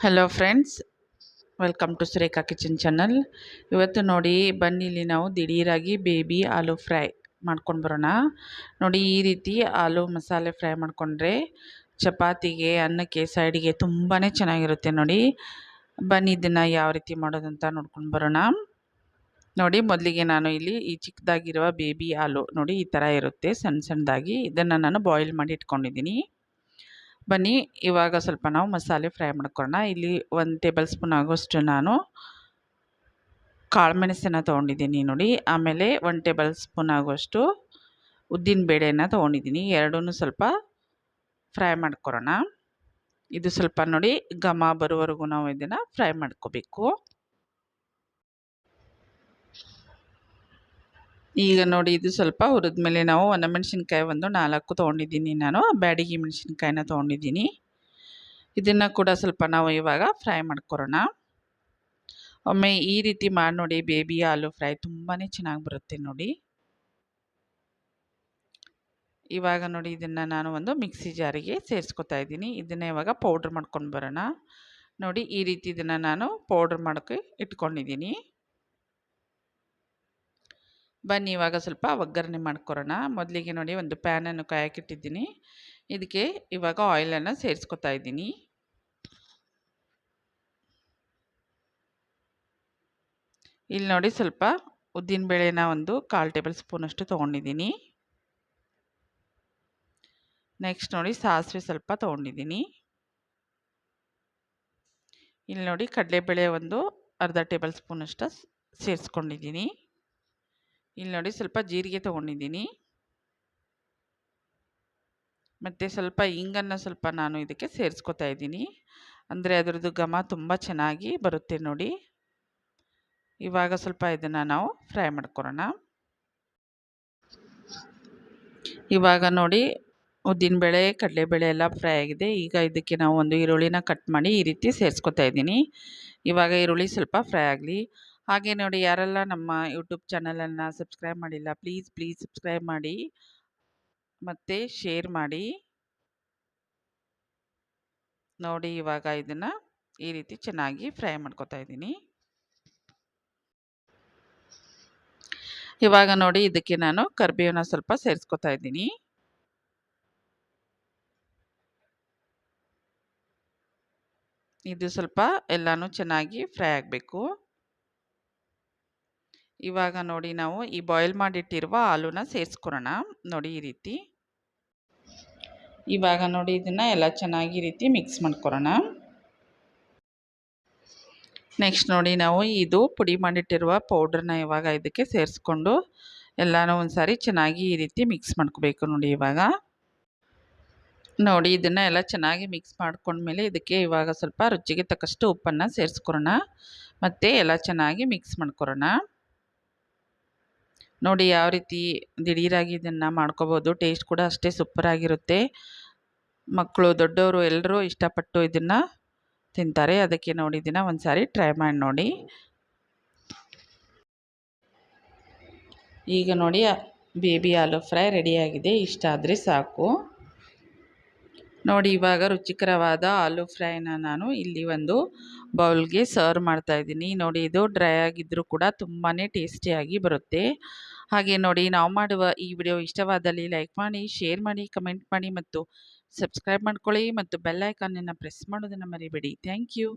Hello friends welcome to Surekha kitchen channel ಇವತ್ತು ನೋಡಿ ಬನ್ನಿ ಇಲ್ಲಿ ನಾವು ದಿಢೀರಾಗಿ ಬೇಬಿ ಆಲೂ ಫ್ರೈ ಮಾಡ್ಕೊಂಡು ಬರೋಣ. ನೋಡಿ, ಈ ರೀತಿ ಆಲೂ ಮಸಾಲೆ ಫ್ರೈ ಮಾಡಿಕೊಂಡ್ರೆ ಚಪಾತಿಗೆ, ಅನ್ನಕ್ಕೆ, ಸೈಡಿಗೆ ತುಂಬಾ ಚೆನ್ನಾಗಿರುತ್ತೆ ನೋಡಿ. ಬನ್ನಿ, ಇದನ್ನು ಯಾವ ರೀತಿ ಮಾಡೋದಂತ ನೋಡ್ಕೊಂಡು ಬರೋಣ. ನೋಡಿ, ಮೊದಲಿಗೆ ನಾನು ಇಲ್ಲಿ ಈ ಚಿಕ್ಕದಾಗಿರುವ ಬೇಬಿ ಆಲೂ ನೋಡಿ, ಈ ಥರ ಇರುತ್ತೆ. ಸಣ್ಣ ಸಣ್ಣದಾಗಿ. ಇದನ್ನು ನಾನು ಬಾಯ್ಲ್ ಮಾಡಿ ಇಟ್ಕೊಂಡಿದ್ದೀನಿ. ಬನ್ನಿ. ಇವಾಗ ಸ್ವಲ್ಪ ನಾವು ಮಸಾಲೆ ಫ್ರೈ ಮಾಡ್ಕೊಳ್ಳೋಣ ಇಲ್ಲಿ ಒಂದು ಟೇಬಲ್ ಸ್ಪೂನ್ ಆಗೋಷ್ಟು ನಾನು ಕಾಳು ಮೆಣಸನ್ನು ತೊಗೊಂಡಿದ್ದೀನಿ ನೋಡಿ. ಆಮೇಲೆ ಒಂದು ಟೇಬಲ್ ಸ್ಪೂನ್ ಆಗೋಷ್ಟು ಉದ್ದಿನ ಬೇಳೆನ ತೊಗೊಂಡಿದ್ದೀನಿ. ಎರಡೂ ಸ್ವಲ್ಪ ಫ್ರೈ ಮಾಡ್ಕೊಳ್ಳೋಣ ಇದು ಸ್ವಲ್ಪ ನೋಡಿ ಘಮ ಬರುವವರೆಗೂ ನಾವು ಇದನ್ನು ಫ್ರೈ ಮಾಡ್ಕೋಬೇಕು. ಈಗ ನೋಡಿ ಇದು ಸ್ವಲ್ಪ ಹುರಿದ್ಮೇಲೆ ನಾವು ಒಣಮೆಣ್ಸಿನ್ಕಾಯಿ ಒಂದು ನಾಲ್ಕು ತೊಗೊಂಡಿದ್ದೀನಿ ನಾನು. ಬ್ಯಾಡಿಗೆ ಮೆಣಸಿನ್ಕಾಯಿನ ತೊಗೊಂಡಿದ್ದೀನಿ. ಇದನ್ನು ಕೂಡ ಸ್ವಲ್ಪ ನಾವು ಇವಾಗ ಫ್ರೈ ಮಾಡ್ಕೊರೋಣ ಒಮ್ಮೆ ಈ ರೀತಿ ಮಾಡಿ ನೋಡಿ ಬೇಬಿ ಆಲೂ ಫ್ರೈ ತುಂಬಾ ಚೆನ್ನಾಗಿ ಬರುತ್ತೆ ನೋಡಿ. ಇವಾಗ ನೋಡಿ ಇದನ್ನು ನಾನು ಒಂದು ಮಿಕ್ಸಿ ಜಾರಿಗೆ ಸೇರಿಸ್ಕೊತಾ ಇದ್ದೀನಿ. ಇದನ್ನು ಇವಾಗ ಪೌಡ್ರ್ ಮಾಡ್ಕೊಂಡು ಬರೋಣ. ನೋಡಿ ಈ ರೀತಿ ಇದನ್ನು ನಾನು ಪೌಡ್ರ್ ಮಾಡೋಕ್ಕೆ ಇಟ್ಕೊಂಡಿದ್ದೀನಿ. ಬನ್ನಿ, ಇವಾಗ ಸ್ವಲ್ಪ ಒಗ್ಗರಣೆ ಮಾಡ್ಕೊರೋಣ ಮೊದಲಿಗೆ ನೋಡಿ ಒಂದು ಪ್ಯಾನನ್ನು ಕಾಯಕ್ಕಿಟ್ಟಿದ್ದೀನಿ. ಇದಕ್ಕೆ ಇವಾಗ ಆಯಿಲನ್ನು ಸೇರಿಸ್ಕೊತಾ ಇದ್ದೀನಿ. ಇಲ್ಲಿ ನೋಡಿ ಸ್ವಲ್ಪ ಉದ್ದಿನಬೇಳೆನ ಒಂದು ಕಾಲು ಟೇಬಲ್ ಸ್ಪೂನಷ್ಟು ತೊಗೊಂಡಿದ್ದೀನಿ. ನೆಕ್ಸ್ಟ್ ನೋಡಿ ಸಾಸಿವೆ ಸ್ವಲ್ಪ ತೊಗೊಂಡಿದ್ದೀನಿ. ಇಲ್ಲಿ ನೋಡಿ ಕಡಲೆಬೇಳೆ ಒಂದು ಅರ್ಧ ಟೇಬಲ್ ಸ್ಪೂನಷ್ಟು ಸೇರಿಸ್ಕೊಂಡಿದ್ದೀನಿ. ಇಲ್ಲಿ ನೋಡಿ ಸ್ವಲ್ಪ ಜೀರಿಗೆ ತೊಗೊಂಡಿದ್ದೀನಿ. ಮತ್ತು ಸ್ವಲ್ಪ ಇಂಗನ್ನು ಸ್ವಲ್ಪ ನಾನು ಇದಕ್ಕೆ ಸೇರಿಸ್ಕೊತಾ ಇದ್ದೀನಿ. ಅಂದರೆ ಅದರದ್ದು ಘಮ ತುಂಬ ಚೆನ್ನಾಗಿ ಬರುತ್ತೆ ನೋಡಿ. ಇವಾಗ ಸ್ವಲ್ಪ ಇದನ್ನು ನಾವು ಫ್ರೈ ಮಾಡ್ಕೊಳ್ಳೋಣ ಇವಾಗ ನೋಡಿ ಉದ್ದಿನಬೇಳೆ ಕಡಲೆಬೇಳೆ ಎಲ್ಲ ಫ್ರೈ ಆಗಿದೆ. ಈಗ ಇದಕ್ಕೆ ನಾವು ಒಂದು ಈರುಳ್ಳಿನ ಕಟ್ ಮಾಡಿ ಈ ರೀತಿ ಸೇರಿಸ್ಕೊತಾ ಇದ್ದೀನಿ. ಇವಾಗ ಈರುಳ್ಳಿ ಸ್ವಲ್ಪ ಫ್ರೈ ಆಗಲಿ. ಹಾಗೆ ನೋಡಿ ಯಾರೆಲ್ಲ ನಮ್ಮ ಯೂಟ್ಯೂಬ್ ಚಾನಲನ್ನು ಸಬ್ಸ್ಕ್ರೈಬ್ ಮಾಡಿಲ್ಲ ಪ್ಲೀಸ್ ಪ್ಲೀಸ್ ಸಬ್ಸ್ಕ್ರೈಬ್ ಮಾಡಿ. ಮತ್ತೆ ಶೇರ್ ಮಾಡಿ. ನೋಡಿ ಇವಾಗ ಇದನ್ನು ಈ ರೀತಿ ಚೆನ್ನಾಗಿ ಫ್ರೈ ಮಾಡ್ಕೊತಾ ಇದ್ದೀನಿ. ಇವಾಗ ನೋಡಿ ಇದಕ್ಕೆ ನಾನು ಕರ್ಬೇವನ್ನ ಸ್ವಲ್ಪ ಸೇರಿಸ್ಕೊತಾ ಇದ್ದೀನಿ. ಇದು ಸ್ವಲ್ಪ ಎಲ್ಲನೂ ಚೆನ್ನಾಗಿ ಫ್ರೈ ಆಗಬೇಕು. ಇವಾಗ ನೋಡಿ ನಾವು ಈ ಬಾಯ್ಲ್ ಮಾಡಿಟ್ಟಿರುವ ಹಾಲುನ ಸೇರಿಸ್ಕೊರೋಣ ನೋಡಿ ಈ ರೀತಿ. ಇವಾಗ ನೋಡಿ ಇದನ್ನು ಎಲ್ಲ ಚೆನ್ನಾಗಿ ರೀತಿ ಮಿಕ್ಸ್ ಮಾಡ್ಕೊಡೋಣ ನೆಕ್ಸ್ಟ್ ನೋಡಿ ನಾವು ಇದು ಪುಡಿ ಮಾಡಿಟ್ಟಿರುವ ಪೌಡ್ರನ್ನ ಇವಾಗ ಇದಕ್ಕೆ ಸೇರಿಸ್ಕೊಂಡು ಎಲ್ಲನೂ ಒಂದು ಸಾರಿ ಚೆನ್ನಾಗಿ ಈ ರೀತಿ ಮಿಕ್ಸ್ ಮಾಡ್ಕೋಬೇಕು ನೋಡಿ ಇವಾಗ. ನೋಡಿ ಇದನ್ನು ಎಲ್ಲ ಚೆನ್ನಾಗಿ ಮಿಕ್ಸ್ ಮಾಡ್ಕೊಂಡ್ಮೇಲೆ ಇದಕ್ಕೆ ಇವಾಗ ಸ್ವಲ್ಪ ರುಚಿಗೆ ತಕ್ಕಷ್ಟು ಉಪ್ಪನ್ನು ಸೇರಿಸ್ಕೊರೋಣ ಮತ್ತು ಎಲ್ಲ ಚೆನ್ನಾಗಿ ಮಿಕ್ಸ್ ಮಾಡ್ಕೊರೋಣ ನೋಡಿ ಯಾವ ರೀತಿ ದಿಢೀರಾಗಿ ಇದನ್ನು ಮಾಡ್ಕೋಬೋದು. ಟೇಸ್ಟ್ ಕೂಡ ಅಷ್ಟೇ ಸೂಪರಾಗಿರುತ್ತೆ ಮಕ್ಕಳು, ದೊಡ್ಡವರು ಎಲ್ಲರೂ ಇಷ್ಟಪಟ್ಟು ಇದನ್ನು ತಿಂತಾರೆ. ಅದಕ್ಕೆ ನೋಡಿ ಇದನ್ನು ಒಂದು ಸಾರಿ ಟ್ರೈ ಮಾಡಿ ನೋಡಿ. ಈಗ ನೋಡಿ ಬೇಬಿ ಆಲೂ ಫ್ರೈ ರೆಡಿಯಾಗಿದೆ ಇಷ್ಟ ಆದರೆ ಸಾಕು. ನೋಡಿ, ಇವಾಗ ರುಚಿಕರವಾದ ಆಲೂ ಫ್ರೈನ ನಾನು ಇಲ್ಲಿ ಒಂದು ಬೌಲ್ಗೆ ಸರ್ವ್ ಮಾಡ್ತಾ ಇದ್ದೀನಿ. ನೋಡಿ, ಇದು ಡ್ರೈ ಆಗಿದ್ದರೂ ಕೂಡ ತುಂಬಾ ಟೇಸ್ಟಿಯಾಗಿ ಬರುತ್ತೆ. ಹಾಗೆ ನೋಡಿ, ನಾವು ಮಾಡುವ ಈ ವಿಡಿಯೋ ಇಷ್ಟವಾದಲ್ಲಿ ಲೈಕ್ ಮಾಡಿ, ಶೇರ್ ಮಾಡಿ, ಕಮೆಂಟ್ ಮಾಡಿ ಮತ್ತು ಸಬ್ಸ್ಕ್ರೈಬ್ ಮಾಡ್ಕೊಳ್ಳಿ ಮತ್ತು ಬೆಲ್ ಐಕಾನನ್ನು ಪ್ರೆಸ್ ಮಾಡೋದನ್ನು ಮರಿಬೇಡಿ. Thank you.